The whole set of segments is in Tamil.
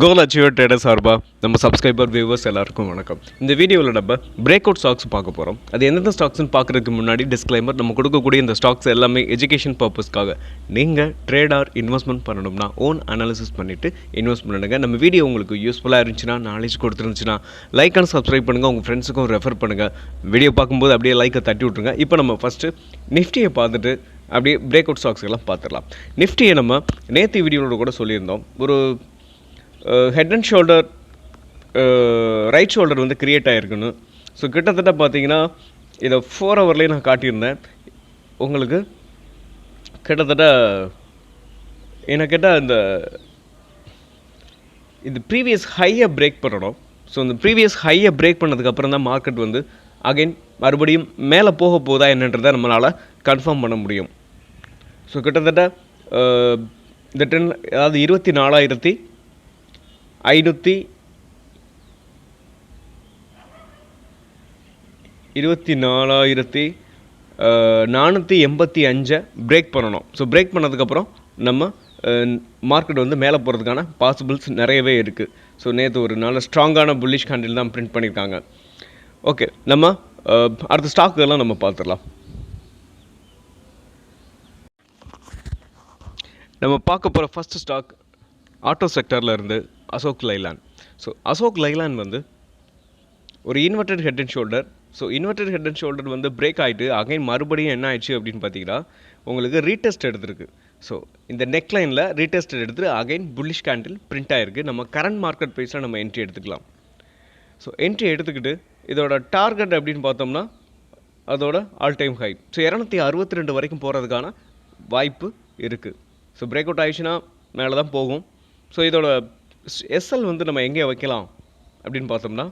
கோல் அச்சீவர் ட்ரேடர் சார்பாக நம்ம சப்ஸ்கிரைபர் வியூவர்ஸ் எல்லாருக்கும் வணக்கம். இந்த வீடியோவில் நம்ம பிரேக் அவுட் ஸ்டாக்ஸ் பார்க்க போகிறோம் அது எந்தெந்த ஸ்டாக்ஸ்னு பார்க்குறதுக்கு முன்னாடி டிஸ்க்ளைமர் நம்ம கொடுக்கக்கூடிய இந்த ஸ்டாக்ஸ் எல்லாமே எஜுகேஷன் பர்பஸ்க்காக நீங்கள் ட்ரேடார் இன்வெஸ்ட்மெண்ட் பண்ணணும்னா ஓன் அனாலிசிஸ் பண்ணிவிட்டு இன்வெஸ்ட் பண்ணுங்க. நம்ம வீடியோ உங்களுக்கு யூஸ்ஃபுல்லாக இருந்துச்சுன்னா நாலேஜ் கொடுத்துருந்துச்சுன்னா லைக் அண்ட் சப்ஸ்கிரைப் பண்ணுங்கள் உங்கள் ஃப்ரெண்ட்ஸுக்கும் ரெஃபர் பண்ணுங்கள் வீடியோ பார்க்கும்போது அப்படியே லைக்கை தட்டி விட்ருங்க இப்போ நம்ம ஃபஸ்ட்டு நிஃப்டியை பார்த்துட்டு அப்படியே பிரேக் அவுட் ஸ்டாக்ஸ் எல்லாம் பார்த்துடலாம். நிஃப்டியை நம்ம நேற்று வீடியோவோட கூட சொல்லியிருந்தோம். ஒரு head and shoulder right shoulder வந்து க்ரியேட் ஆகிருக்கணும் ஸோ கிட்டத்தட்ட பார்த்தீங்கன்னா இதை ஃபோர் ஹவர்லேயே நான் காட்டியிருந்தேன். உங்களுக்கு கிட்டத்தட்ட என்ன கேட்டால் இந்த இந்த ப்ரீவியஸ் ஹையை பிரேக் பண்ணணும். ஸோ இந்த ப்ரீவியஸ் ஹையை பிரேக் பண்ணதுக்கப்புறம் தான் மார்க்கெட் வந்து அகைன் மறுபடியும் மேலே போக போதா என்னன்றதை நம்மளால் கன்ஃபார்ம் பண்ண முடியும். ஸோ கிட்டத்தட்ட இந்த டென் அதாவது இருபத்தி நாலாயிரத்தி ஐநூற்றி இருபத்தி நாலாயிரத்தி நானூற்றி எண்பத்தி அஞ்சை பிரேக் பண்ணணும். ஸோ பிரேக் பண்ணதுக்கப்புறம் நம்ம மார்க்கெட் வந்து மேலே போகிறதுக்கான பாசிபிள்ஸ் நிறையவே இருக்குது ஸோ நேற்று ஒரு நல்ல ஸ்ட்ராங்கான புல்லிஷ் கேண்டில் தான் பிரிண்ட் பண்ணியிருக்காங்க. ஓகே நம்ம அடுத்த ஸ்டாக் நம்ம பார்த்துடலாம். நம்ம பார்க்க போகிற ஃபஸ்ட்டு ஸ்டாக் ஆட்டோ செக்டரில் இருந்து அசோக் லைலான். ஸோ அசோக் லைலான் வந்து ஒரு inverted head and shoulder so inverted head and shoulder வந்து பிரேக் ஆகிட்டு அகைன் மறுபடியும் என்ன ஆயிடுச்சு அப்படின்னு பார்த்தீங்கன்னா உங்களுக்கு ரீடெஸ்ட் எடுத்திருக்கு. ஸோ இந்த நெக் லைனில் ரீடெஸ்ட் எடுத்து அகைன் புல்லிஷ் கேண்டில் பிரிண்ட் ஆகிருக்கு நம்ம கரண்ட் மார்க்கெட் ப்ரைஸில் நம்ம என்ட்ரி எடுத்துக்கலாம். ஸோ என்ட்ரி எடுத்துக்கிட்டு இதோட டார்கெட் அப்படின்னு பார்த்தோம்னா அதோட ஆல் டைம் ஹை ஸோ இரநூத்தி அறுபத்தி ரெண்டு வரைக்கும் போகிறதுக்கான வாய்ப்பு இருக்குது ஸோ பிரேக் அவுட் ஆயிடுச்சுன்னா மேலே தான் போகும். ஸோ இதோட எஸ்எல் வந்து நம்ம எங்கே வைக்கலாம் அப்படின்னு பார்த்தோம்னா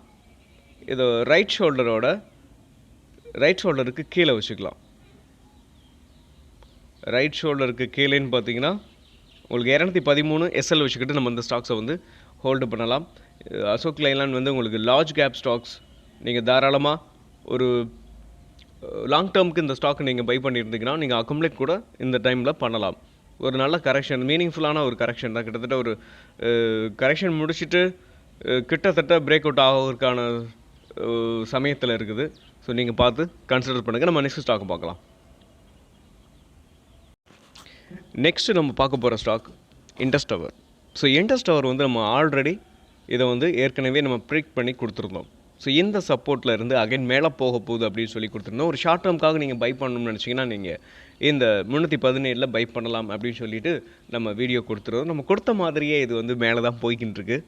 இது ரைட் ஷோல்டரோட ரைட் ஷோல்டருக்கு கீழே வச்சுக்கலாம். ரைட் ஷோல்டருக்கு கீழேன்னு பார்த்தீங்கன்னா உங்களுக்கு இரநூத்தி பதிமூணு எஸ்எல் வச்சுக்கிட்டு நம்ம இந்த ஸ்டாக்ஸை வந்து ஹோல்டு பண்ணலாம். அசோக் லைலான் வந்து உங்களுக்கு லார்ஜ் கேப் ஸ்டாக்ஸ் நீங்கள் தாராளமாக ஒரு லாங் டேர்முக்கு இந்த ஸ்டாக் நீங்கள் பை பண்ணியிருந்தீங்கன்னா நீங்கள் அக்குமுலேட் கூட இந்த டைமில் பண்ணலாம். ஒரு நல்ல கரெக்ஷன் மீனிங்ஃபுல்லான ஒரு கரெக்ஷன் தான். கிட்டத்தட்ட ஒரு கரெக்ஷன் முடிச்சுட்டு கிட்டத்தட்ட பிரேக் அவுட் ஆகிறதுக்கான சமயத்தில் இருக்குது. ஸோ நீங்கள் பார்த்து கன்சிடர் பண்ணுங்கள் நம்ம நெக்ஸ்ட் ஸ்டாக் பார்க்கலாம். நெக்ஸ்ட்டு நம்ம பார்க்க போகிற ஸ்டாக் இண்டஸ் டவர் ஸோ இண்டஸ் டவர் வந்து நம்ம ஆல்ரெடி இதை வந்து ஏற்கனவே நம்ம ப்ரிக் பண்ணி கொடுத்துருந்தோம். ஸோ இந்த சப்போர்ட்டில் இருந்து அகைன் மேலே போக போகுது அப்படின்னு சொல்லி கொடுத்துருந்தோம். ஒரு ஷார்ட் டேர்முக்காக நீங்கள் பை பண்ணணும்னு நினச்சிங்கன்னா நீங்கள் இந்த முந்நூற்றி பதினேழில் பை பண்ணலாம் அப்படின்னு சொல்லிட்டு நம்ம வீடியோ கொடுத்துருவோம் நம்ம கொடுத்த மாதிரியே இது வந்து மேலே தான் போய்கிட்டு இருக்கு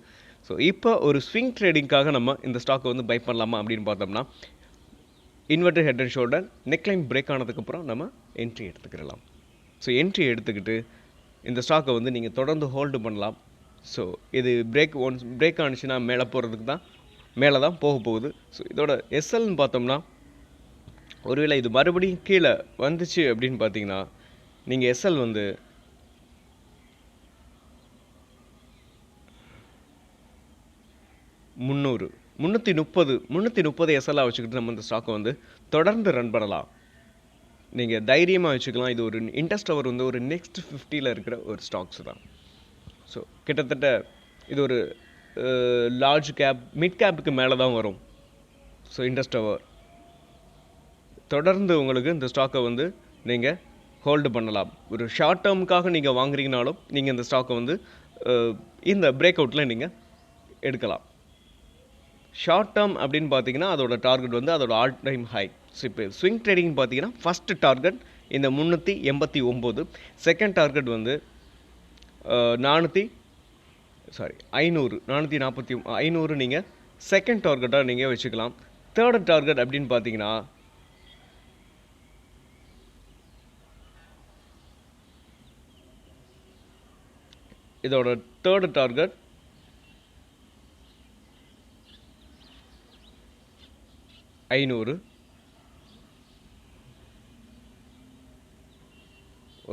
ஸோ இப்போ ஒரு ஸ்விங் ட்ரேடிங்காக நம்ம இந்த ஸ்டாக்கை வந்து பை பண்ணலாமா அப்படின்னு பார்த்தோம்னா inverter head and shoulder neckline break ஆனதுக்கப்புறம் நம்ம என்ட்ரி எடுத்துக்கிடலாம். ஸோ என்ட்ரி எடுத்துக்கிட்டு இந்த ஸ்டாக்கை வந்து நீங்கள் தொடர்ந்து ஹோல்டு பண்ணலாம். ஸோ இது பிரேக் ஒன்ஸ் பிரேக் ஆனிச்சுன்னா மேலே போகிறதுக்கு தான் மேலே தான் போக போகுது. ஸோ இதோட எஸ்எல்னு பார்த்தோம்னா ஒருவேளை இது மறுபடியும் கீழே வந்துச்சு அப்படின்னு பார்த்தீங்கன்னா நீங்கள் எஸ்எல் வந்து முந்நூறு முந்நூற்றி முப்பது முந்நூற்றி முப்பது எஸ்எல்லாக வச்சுக்கிட்டு நம்ம இந்த ஸ்டாக்கை வந்து தொடர்ந்து ரன் பண்ணலாம். நீங்கள் தைரியமாக வச்சுக்கலாம். இது ஒரு இன்ட்ரெஸ்ட் அவர் வந்து ஒரு நெக்ஸ்ட் ஃபிஃப்டியில் இருக்கிற ஒரு ஸ்டாக்ஸ் தான். ஸோ கிட்டத்தட்ட இது ஒரு லார்ஜ் கேப் மிட் கேப்புக்கு மேலே தான் வரும். ஸோ இன்ட்ரெஸ்ட் அவர் தொடர்ந்து உங்களுக்கு இந்த ஸ்டாக்கை வந்து நீங்கள் ஹோல்டு பண்ணலாம். ஒரு ஷார்ட் டேர்முக்காக நீங்கள் வாங்குறீங்கனாலும் நீங்கள் இந்த ஸ்டாக்கை வந்து இந்த பிரேக் அவுட்டில் நீங்கள் எடுக்கலாம். ஷார்ட் டேர்ம் அப்படின்னு பார்த்தீங்கன்னா அதோட டார்கெட் வந்து அதோட ஆல் டைம் ஹை ஸோ இப்போ ஸ்விங் ட்ரேடிங் பார்த்தீங்கன்னா ஃபஸ்ட்டு டார்கெட் இந்த முந்நூற்றி எண்பத்தி ஒம்பது செகண்ட் டார்கெட் வந்து நானூற்றி சாரி ஐநூறு நானூற்றி நாற்பத்தி ஐநூறு நீங்கள் செகண்ட் டார்கெட்டாக நீங்கள் வச்சுக்கலாம். தேர்ட் டார்கெட் அப்படின்னு பார்த்தீங்கன்னா இதோட தேர்டு டார்கெட் ஐநூறு.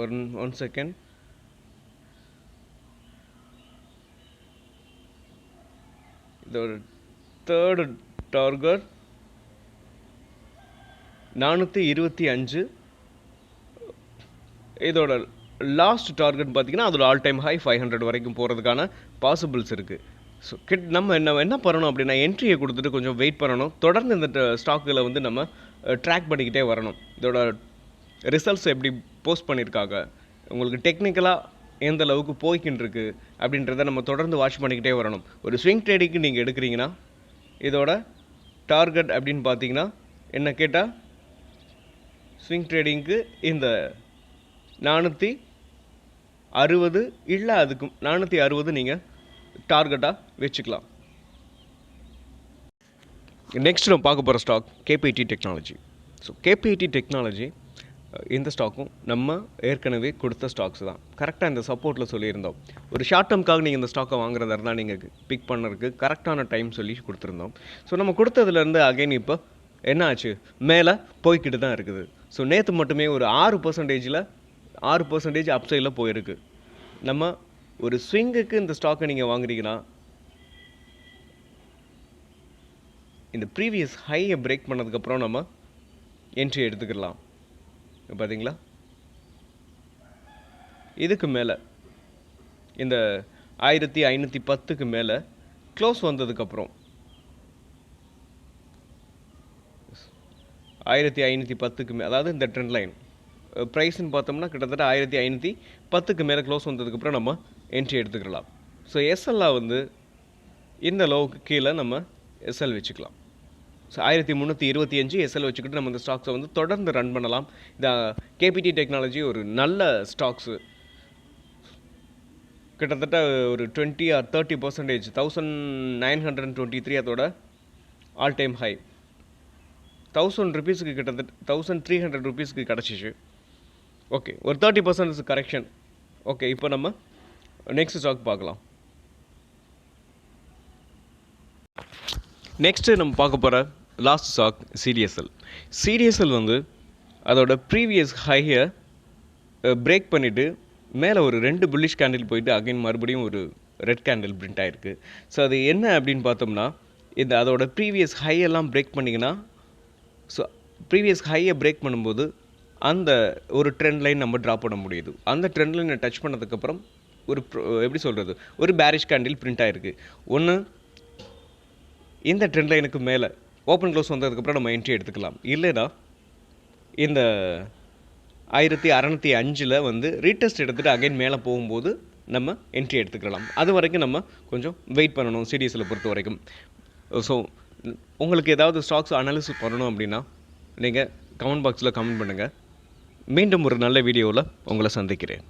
ஒன் ஒன் செகண்ட் இதோட தேர்டு டார்கெட் நானூற்றி இருபத்தி அஞ்சு. இதோட லாஸ்ட் டார்கெட் பார்த்தீங்கன்னா அதில் all time high five hundred வரைக்கும் போகிறதுக்கான பாசிபிள்ஸ் இருக்குது ஸோ கிட் நம்ம என்ன என்ன பண்ணணும் அப்படின்னா என்ட்ரியை கொடுத்துட்டு கொஞ்சம் வெயிட் பண்ணணும். தொடர்ந்து இந்த ஸ்டாக்கில் வந்து நம்ம ட்ராக் பண்ணிக்கிட்டே வரணும். இதோட ரிசல்ட்ஸ் எப்படி போஸ்ட் பண்ணியிருக்காங்க? உங்களுக்கு டெக்னிக்கலாக எந்த அளவுக்கு போய்க்கின்னு அப்படின்றத நம்ம தொடர்ந்து வாட்ச் பண்ணிக்கிட்டே வரணும். ஒரு ஸ்விங் ட்ரேடிங்க்கு நீங்கள் எடுக்கிறீங்கன்னா இதோட டார்கெட் அப்படின்னு பார்த்தீங்கன்னா என்ன கேட்டால் ஸ்விங் ட்ரேடிங்க்கு இந்த நானூற்றி அறுபது இல்லை அதுக்கும் நானூற்றி அறுபது நீங்கள் டார்கெட்டாக வச்சுக்கலாம். நெக்ஸ்ட் நம்ம பார்க்க போகிற stock KPIT technology so KPIT technology இந்த ஸ்டாக்கும் நம்ம ஏற்கனவே கொடுத்த ஸ்டாக்ஸ் தான். கரெக்டாக இந்த சப்போர்ட்டில் சொல்லியிருந்தோம். ஒரு ஷார்ட் டேர்ம்க்காக நீங்கள் இந்த ஸ்டாக்கை வாங்குறதா இருந்தால் நீங்கள் பிக் பண்ணுறதுக்கு கரெக்டான டைம் சொல்லி கொடுத்துருந்தோம். ஸோ நம்ம கொடுத்ததுலேருந்து அகைன் இப்போ என்ன ஆச்சு? மேலே போய்கிட்டு தான் இருக்குது. ஸோ நேற்று மட்டுமே ஒரு ஆறு பர்சன்டேஜில் ஆறு பர்சன்டேஜ் அப்சைடில் போயிருக்கு. நம்ம ஒரு ஸ்விங்குக்கு இந்த ஸ்டாக்கை நீங்கள் வாங்குறீங்கன்னா இந்த ப்ரீவியஸ் ஹையை பிரேக் பண்ணதுக்கப்புறம் நம்ம என்ட்ரி எடுத்துக்கலாம். பார்த்தீங்களா இதுக்கு மேலே இந்த ஆயிரத்தி ஐநூற்றி பத்துக்கு மேலே க்ளோஸ் வந்ததுக்கப்புறம் ஆயிரத்தி ஐநூற்றி பத்துக்கு மே அதாவது இந்த ட்ரெண்ட் லைன் ப்ரைஸ்ன்னு பார்த்தோம்னா கிட்டத்தட்ட ஆயிரத்தி ஐநூற்றி பத்துக்கு மேலே க்ளோஸ் வந்ததுக்கப்புறம் நம்ம என்ட்ரி எடுத்துக்கலாம். ஸோ எஸ்எல்ஆ வந்து இந்த லோவுக்கு கீழே நம்ம எஸ்எல் வச்சுக்கலாம். ஸோ ஆயிரத்தி முந்நூற்றி இருபத்தி அஞ்சு எஸ்எல் வச்சுக்கிட்டு நம்ம இந்த ஸ்டாக்ஸை வந்து தொடர்ந்து ரன் பண்ணலாம். இந்த கேபிடி டெக்னாலஜி ஒரு நல்ல ஸ்டாக்ஸு கிட்டத்தட்ட ஒரு twenty or thirty percentage thousand nine hundred twenty three அதோட ஆல் டைம் ஹை தௌசண்ட் ருபீஸுக்கு கிட்டத்தட்ட தௌசண்ட் த்ரீ ஹண்ட்ரட் ருபீஸுக்கு கிடச்சிச்சு. ஓகே ஒரு தேர்ட்டி பர்சன்ட் கரெக்ஷன் ஓகே இப்போ நம்ம நெக்ஸ்ட் ஸ்டாக் பார்க்கலாம். நெக்ஸ்ட்டு நம்ம பார்க்க போகிற லாஸ்ட் ஸ்டாக் சிடிஎஸ்எல் சிடிஎஸ்எல் வந்து அதோட ப்ரீவியஸ் ஹையை பிரேக் பண்ணிவிட்டு மேலே ஒரு ரெண்டு புல்லிஷ் கேண்டில் போயிட்டு அகைன் மறுபடியும் ஒரு ரெட் கேண்டில் பிரிண்ட் ஆகிருக்கு ஸோ அது என்ன அப்படின்னு பார்த்தோம்னா இந்த அதோட ப்ரீவியஸ் ஹையெல்லாம் பிரேக் பண்ணிங்கன்னா ஸோ ப்ரீவியஸ் ஹையை பிரேக் பண்ணும்போது அந்த ஒரு ட்ரெண்ட் லைன் நம்ம ட்ரா பண்ண முடியுது. அந்த ட்ரெண்ட் லைனை டச் பண்ணதுக்கப்புறம் ஒரு எப்படி சொல்கிறது ஒரு பேரிஷ் கேண்டில் பிரிண்ட் ஆயிருக்கு. ஒன்று இந்த ட்ரெண்ட் லைனுக்கு மேலே ஓப்பன் க்ளோஸ் வந்ததுக்கப்புறம் நம்ம என்ட்ரி எடுத்துக்கலாம். இல்லைனா இந்த ஆயிரத்தி அறநூற்றி அஞ்சில் வந்து ரீடெஸ்ட் எடுத்துகிட்டு அகைன் மேலே போகும்போது நம்ம என்ட்ரி எடுத்துக்கலாம். அது வரைக்கும் நம்ம கொஞ்சம் வெயிட் பண்ணணும் சிடிஎஸில் பொறுத்த வரைக்கும். ஸோ உங்களுக்கு ஏதாவது ஸ்டாக்ஸ் அனாலிசிஸ் பண்ணணும் அப்படின்னா நீங்கள் கமெண்ட் பாக்ஸில் கமெண்ட் பண்ணுங்கள் மீண்டும் ஒரு நல்ல வீடியோவில் உங்களை சந்திக்கிறேன்.